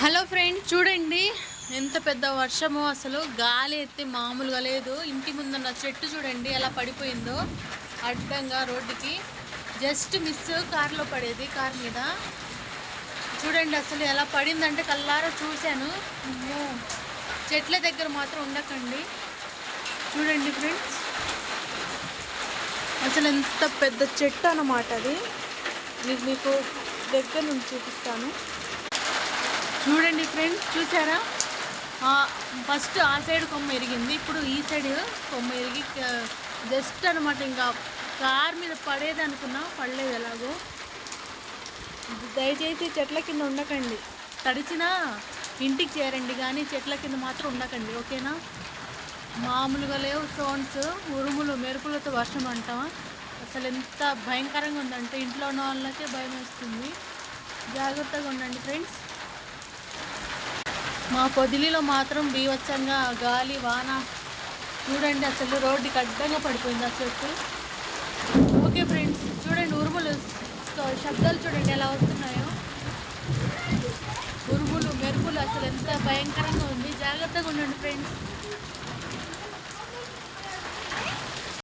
Hello friend చూడండి. ఎంత పెద్ద వర్షము అసలు. గాలి ఎత్తే మామూలుగా లేదు. ఇంటి ముందున్న చెట్టు చూడండి ఎలా పడిపోయిందో. అడ్డంగా రోడ్డుకి. జస్ట్ మిస్ కార్లో పడేది కార్ మీద. చూడండి అసలు ఎలా పడిందంటే కల్లారా చూశాను. చెట్ల దగ్గర మాత్రం ఉండకండి. చూడండి ఫ్రెండ్స్. అసలు ఎంత పెద్ద చెట్టు అన్నమాట అది. మీకు మీకు దగ్గర నుంచి చూపిస్తాను. చూడండి ఫ్రెండ్స్ చూసారా? ఫస్ట్ ఆ సైడ్ కొమ్మ ఎరిగింది ఇప్పుడు ఈ సైడ్ కొమ్మ ఎరిగి జస్ట్ అనమాట ఇంకా కార్ మీద పడేది అనుకున్నా పడలేదు ఎలాగో. దయచేసి చెట్ల కింద ఉండకండి. తడిచినా ఇంటికి చేరండి కానీ చెట్ల కింద మాత్రం ఉండకండి ఓకేనా? మామూలుగా లేవు స్టోన్స్ ఉరుములు మెరుపులతో వర్షం అంటాం. అసలు ఎంత భయంకరంగా ఉందంటే ఇంట్లో ఉన్న వాళ్ళకే భయం వేస్తుంది. జాగ్రత్తగా ఉండండి ఫ్రెండ్స్ మా పొదిలిలో మాత్రం బీవచ్చంగా గాలి వాన. చూడండి అసలు రోడ్డుకి అడ్డంగా పడిపోయింది ఆ చెట్టు. ఓకే ఫ్రెండ్స్ చూడండి ఉరుములు శబ్దాలు చూడండి ఎలా వస్తున్నాయో. ఉరుములు మెరుపులు అసలు ఎంత భయంకరంగా ఉంది. జాగ్రత్తగా ఉండండి ఫ్రెండ్స్.